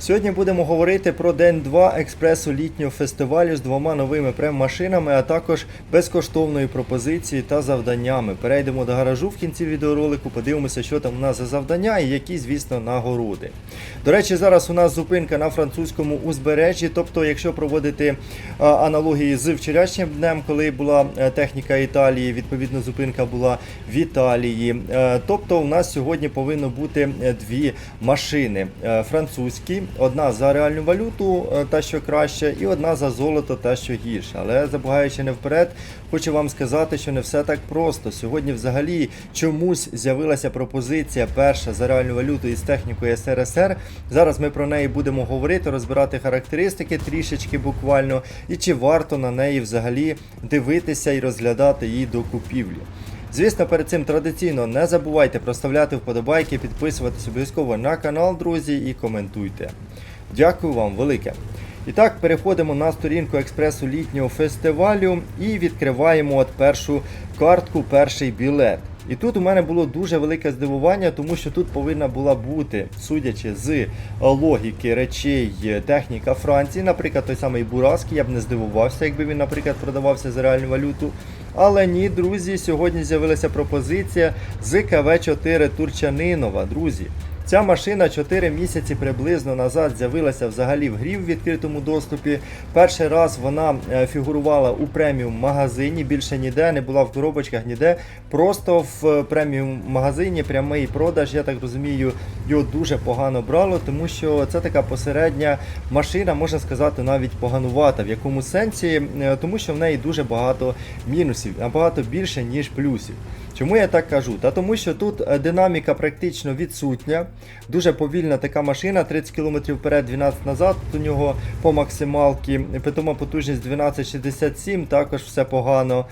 Сьогодні будемо говорити про день 2 експресу літнього фестивалю з двома новими прем-машинами, а також безкоштовною пропозицією та завданнями. Перейдемо до гаражу в кінці відеоролику, подивимося, що там у нас за завдання і які, звісно, нагороди. До речі, зараз у нас зупинка на французькому узбережжі. Тобто, якщо проводити аналогії з вчорашнім днем, коли була е, техніка Італії, відповідно, зупинка була в Італії. Е, Тобто, у нас сьогодні повинно бути е, дві машини: французькі, одна за реальну валюту, е, та що краще, і одна за золото, та що гірше. Але забігаючи не вперед, хочу вам сказати, що не все так просто. Сьогодні, взагалі, чомусь з'явилася пропозиція перша за реальну валюту із технікою СРСР. Зараз ми про неї будемо говорити, розбирати характеристики трішечки буквально, і чи варто на неї взагалі дивитися і розглядати її до купівлі. Звісно, перед цим традиційно не забувайте проставляти вподобайки, підписуватись обов'язково на канал, друзі, і коментуйте. Дякую вам велике. І так, переходимо на сторінку експресу літнього фестивалю і відкриваємо от першу картку, перший білет. І тут у мене було дуже велике здивування, тому що тут повинна була бути, судячи з логіки речей, техніка Франції, наприклад, той самий Бураски, я б не здивувався, якби він, наприклад, продавався за реальну валюту. Але ні, друзі, сьогодні з'явилася пропозиція з КВ-4 Турчанинова, друзі. Ця машина 4 місяці приблизно назад з'явилася взагалі в грі в відкритому доступі. Перший раз вона е, фігурувала у преміум магазині, більше ніде, не була в коробочках ніде. Просто в преміум магазині прямий продаж, я так розумію, його дуже погано брало, тому що це така посередня машина, можна сказати, навіть поганувата. В якому сенсі? Е, Тому що в неї дуже багато мінусів, набагато більше, ніж плюсів. Чому я так кажу? Та тому що тут е, динаміка практично відсутня. Дуже повільна така машина, 30 км вперед, 12 назад. У нього по максималці. Питома потужність 1267, також все погано.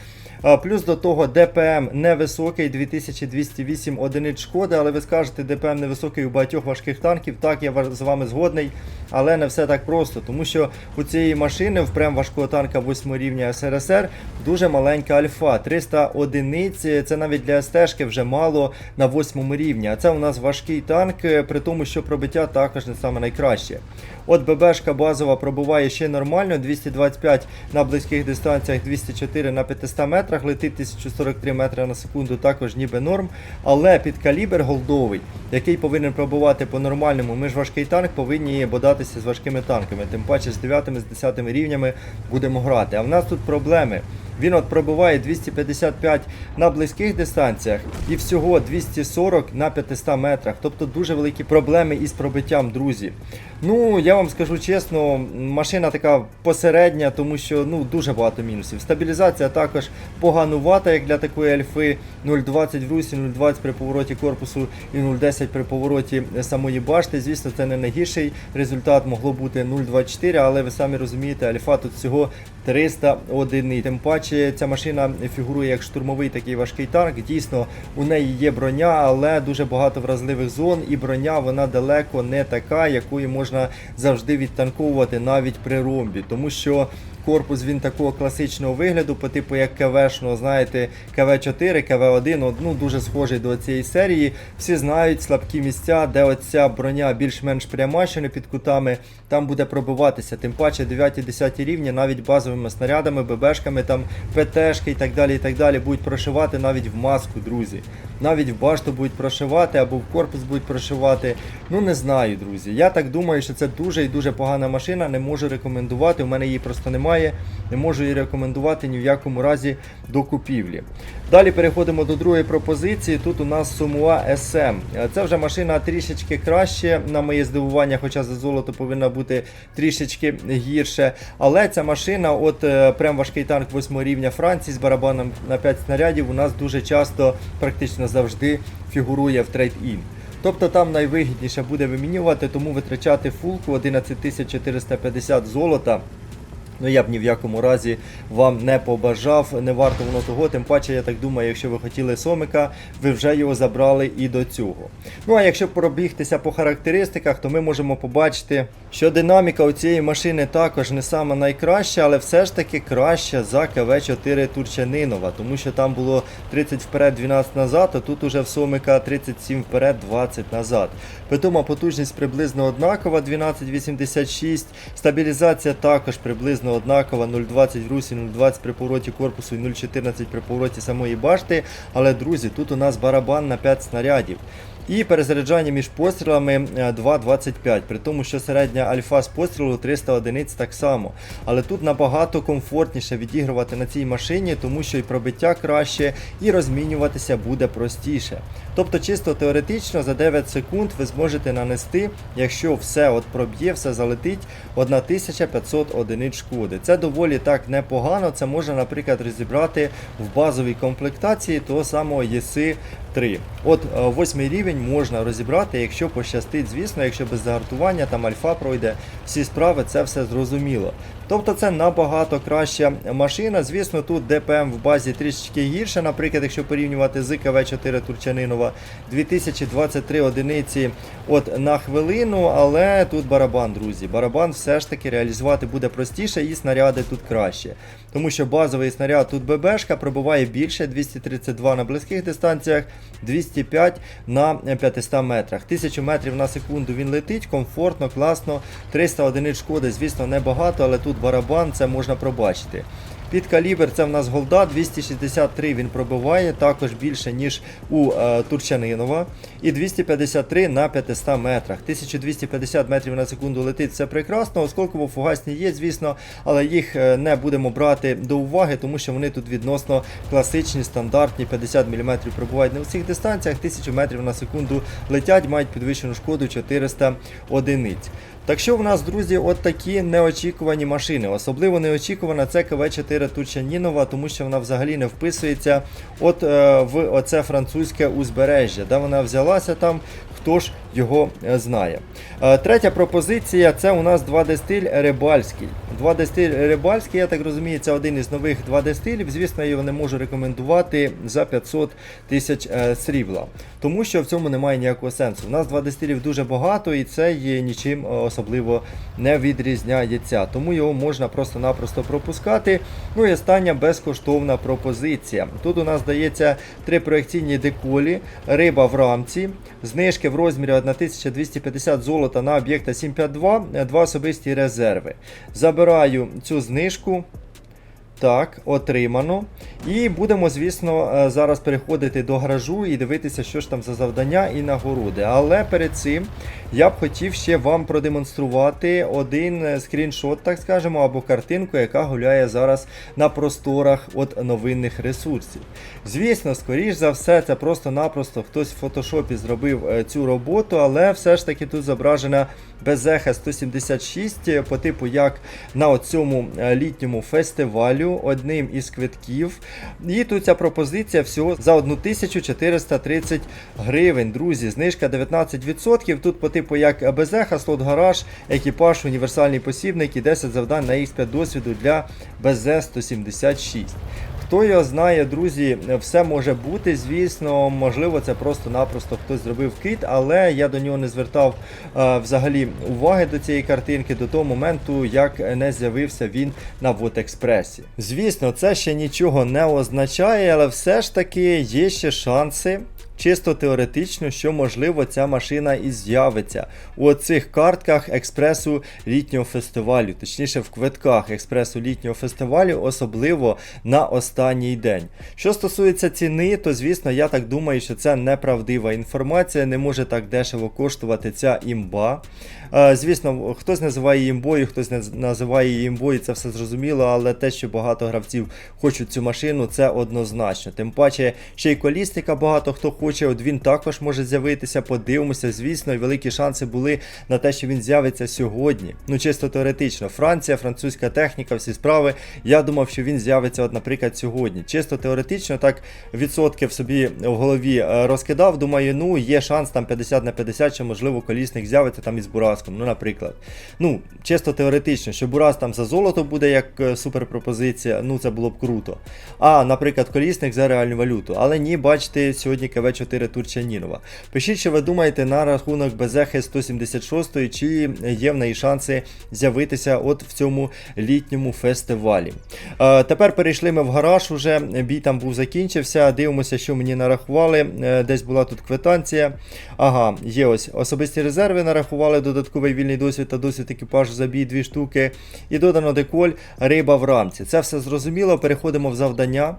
Плюс до того ДПМ невисокий, 2208 одиниць шкоди, але ви скажете, ДПМ невисокий у багатьох важких танків. Так, я з вами згодний, але не все так просто, тому що у цієї машини, в прем важкого танка 8 рівня СРСР, дуже маленька альфа. 300 одиниць, це навіть для СТ-шки вже мало на 8 рівні. А це у нас важкий танк, е, при тому, що пробиття також не саме найкраще. От ББшка базова пробуває ще нормально, 225 на близьких дистанціях, 204 на 500 метрах, летить 1043 метри на секунду, також ніби норм. Але під калібр голдовий, який повинен пробувати по-нормальному, ми ж важкий танк повинні бодатися з важкими танками. Тим паче з 9 з 10 рівнями будемо грати. А в нас тут проблеми. Він от пробиває 255 на близьких дистанціях і всього 240 на 500 метрах. Тобто дуже великі проблеми із пробиттям, друзі. Ну, я вам скажу чесно, машина така посередня, тому що ну, дуже багато мінусів. Стабілізація також поганувата, як для такої альфи. 0,20 в русі, 0,20 при повороті корпусу і 0,10 при повороті самої башти. Звісно, це не найгірший результат, могло бути 0,24, але ви самі розумієте, альфа тут всього 300 одиниць. Тим паче ця машина фігурує як штурмовий такий важкий танк. Дійсно, у неї є броня, але дуже багато вразливих зон, і броня вона далеко не така, якою можна завжди відтанковувати навіть при ромбі, тому що. Корпус він такого класичного вигляду, по типу як КВшного, знаєте, КВ4, КВ1, ну дуже схожий до цієї серії. Всі знають слабкі місця, де оця броня більш-менш пряма, що не під кутами, там буде пробиватися. Тим паче 9-10 рівні, навіть базовими снарядами, ББшками, там ПТшки і так далі, і так далі будуть прошивати навіть в маску, друзі. Навіть в башту будуть прошивати або в корпус будуть прошивати. Ну не знаю, друзі. Я так думаю, що це дуже і дуже погана машина. Не можу рекомендувати. У мене її просто немає. Не можу її рекомендувати ні в якому разі до купівлі. Далі переходимо до другої пропозиції. Тут у нас Сумуа SM. Це вже машина трішечки краще, на моє здивування, хоча за золото повинна бути трішечки гірше. Але ця машина, от е, прям важкий танк 8 рівня Франції з барабаном на 5 снарядів, у нас дуже часто, практично завжди фігурує в трейд-ін. Тобто там найвигідніше буде вимінювати, тому витрачати фулку 11450 золота Ну я б ні в якому разі вам не побажав, не варто воно того. Тим паче, я так думаю, якщо ви хотіли сомика, ви вже його забрали і до цього. Ну а якщо пробігтися по характеристиках, то ми можемо побачити, що динаміка у цієї машини також не сама найкраща, але все ж таки краща за КВ-4 Турчанинова, тому що там було 30 вперед, 12 назад, а тут уже в сомика 37 вперед, 20 назад. Питома потужність приблизно однакова, 12,86. Стабілізація також приблизно однакова, 0,20 в русі, 0,20 при повороті корпусу і 0,14 при повороті самої башти. Але, друзі, тут у нас барабан на 5 снарядів. І перезаряджання між пострілами е, 2,25, при тому, що середня альфа з пострілу 300 одиниць так само. Але тут набагато комфортніше відігрувати на цій машині, тому що і пробиття краще, і розмінюватися буде простіше. Тобто, чисто теоретично за 9 секунд ви зможете нанести, якщо все от проб'є, все залетить, 1500 одиниць шкоди. Це доволі так непогано. Це можна, наприклад, розібрати в базовій комплектації того самого ЄСИ 3. От е, восьмий рівень можна розібрати, якщо пощастить, звісно, якщо без загартування там альфа пройде всі справи, це все зрозуміло. Тобто це набагато краща машина. Звісно, тут ДПМ в базі трішечки гірше, наприклад, якщо порівнювати з КВ-4 Турчанинова 2023 одиниці от на хвилину, але тут барабан, друзі. Барабан все ж таки реалізувати буде простіше і снаряди тут краще. Тому що базовий снаряд тут ББшка пробиває більше 232 на близьких дистанціях, 205 на 500 метрах. 1000 метрів на секунду він летить, комфортно, класно. 300 одиниць шкоди, звісно, небагато, але тут барабан це можна пробачити. Під калібр це в нас голда 263 він пробиває, також більше, ніж у е, Турчанинова. І 253 на 500 метрах. 1250 метрів на секунду летить, це прекрасно. Осколково фугасні є, звісно, але їх е, не будемо брати до уваги, тому що вони тут відносно класичні, стандартні, 50 мм пробувають на всіх дистанціях, 1000 метрів на секунду летять, мають підвищену шкоду 400 одиниць. Так що в нас, друзі, от такі неочікувані машини. Особливо неочікувана це КВ-4 Тучанінова, тому що вона взагалі не вписується. От е, в оце французьке узбережжя, де вона взялася там, хто ж його е, знає. Е, третя пропозиція це у нас 2D стиль рибальський. 2D стиль рибальський, я так розумію, це один із нових 2D стилів. Звісно, я його не можу рекомендувати за 500 тисяч е, срібла, тому що в цьому немає ніякого сенсу. У нас 2D стилів дуже багато і це є нічим особливо не відрізняється. Тому його можна просто-напросто пропускати. Ну і остання безкоштовна пропозиція. Тут у нас дається три проекційні деколі, риба в рамці, знижки в розмірі 1250 золота на об'єкта 752, е, два особисті резерви. Забираю цю знижку. Так, отримано. І будемо, звісно, е, зараз переходити до гаражу і дивитися, що ж там за завдання і нагороди. Але перед цим я б хотів ще вам продемонструвати один е, скріншот, так скажемо, або картинку, яка гуляє зараз на просторах от новинних ресурсів. Звісно, скоріш за все, це просто-напросто хтось в фотошопі зробив е, цю роботу, але все ж таки тут зображена Безеха 176 е, по типу як на цьому літньому фестивалю, одним із квитків. І тут ця пропозиція всього за 1430 гривень. Друзі, знижка 19%. Тут по типу як Безеха, слот гараж, екіпаж, універсальний посібник і 10 завдань на X5 досвіду для БЗ 176. Хто його знає, друзі, все може бути, звісно, можливо, це просто-напросто хтось зробив кит, але я до нього не звертав е, взагалі уваги до цієї картинки до того моменту, як не з'явився він на Вотекспресі. Звісно, це ще нічого не означає, але все ж таки є ще шанси. Чисто теоретично, що можливо ця машина і з'явиться у цих картках експресу літнього фестивалю, точніше в квитках експресу літнього фестивалю, особливо на останній день. Що стосується ціни, то звісно, я так думаю, що це неправдива інформація, не може так дешево коштувати ця імба. Е, Звісно, хтось називає імбою, хтось не називає її імбою, це все зрозуміло, але те, що багато гравців хочуть цю машину, це однозначно. Тим паче, ще й колістика багато хто хоче. Захоче, от він також може з'явитися. Подивимося, звісно, і великі шанси були на те, що він з'явиться сьогодні. Ну, чисто теоретично. Франція, французька техніка, всі справи. Я думав, що він з'явиться, от, наприклад, сьогодні. Чисто теоретично, так відсотки в собі в голові е, розкидав. Думаю, ну є шанс там 50 на 50, що можливо колісник з'явиться там із Бураском. Ну, наприклад. Ну, чисто теоретично, що Бурас там за золото буде як е, суперпропозиція, ну це було б круто. А, наприклад, колісник за реальну валюту. Але ні, бачите, сьогодні КВ4 Турчанінова. Пишіть, що ви думаєте на рахунок Безехи 176, чи є в неї шанси з'явитися от в цьому літньому фестивалі. Е, тепер перейшли ми в гараж. Уже бій там був закінчився. Дивимося, що мені нарахували. Е, десь була тут квитанція. Ага, є ось особисті резерви нарахували, додатковий вільний досвід та досвід екіпажу за бій дві штуки. І додано деколь, риба в рамці. Це все зрозуміло. Переходимо в завдання.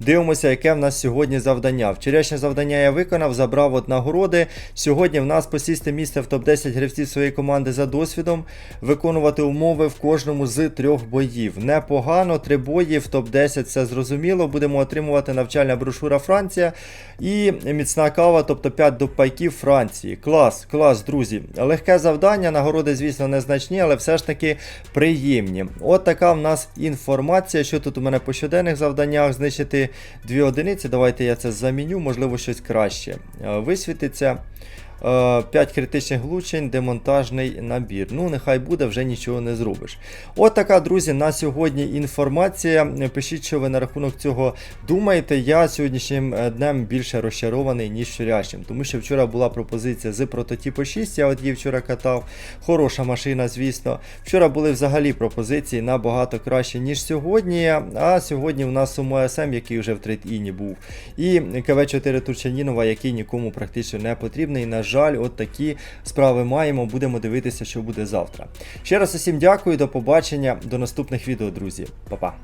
Дивимося, яке в нас сьогодні завдання. Вчорашнє завдання я виконав, забрав от нагороди. Сьогодні в нас посісти місце в топ-10 гравців своєї команди за досвідом, виконувати умови в кожному з трьох боїв. Непогано, три бої в топ-10, все зрозуміло. Будемо отримувати навчальна брошура Франція і міцна кава, тобто 5 допайків Франції. Клас, клас, друзі. Легке завдання, нагороди, звісно, незначні, але все ж таки приємні. От така в нас інформація, що тут у мене по щоденних завданнях знищити дві одиниці. Давайте я це заміню, можливо, щось краще е, висвітиться. 5 критичних влучень, демонтажний набір. Ну, нехай буде, вже нічого не зробиш. От така, друзі, на сьогодні інформація. Пишіть, що ви на рахунок цього думаєте. Я сьогоднішнім е, днем більше розчарований, ніж вчорашнім. Тому що вчора була пропозиція з прототипу 6, я от її вчора катав. Хороша машина, звісно. Вчора були взагалі пропозиції набагато краще, ніж сьогодні. А сьогодні у нас Сумо СМ, який вже в трейд-іні був. І КВ4 Турчанінова, який нікому практично не потрібний. На жаль, от такі справи маємо. Будемо дивитися, що буде завтра. Ще раз усім дякую, до побачення, до наступних відео, друзі. Па-па.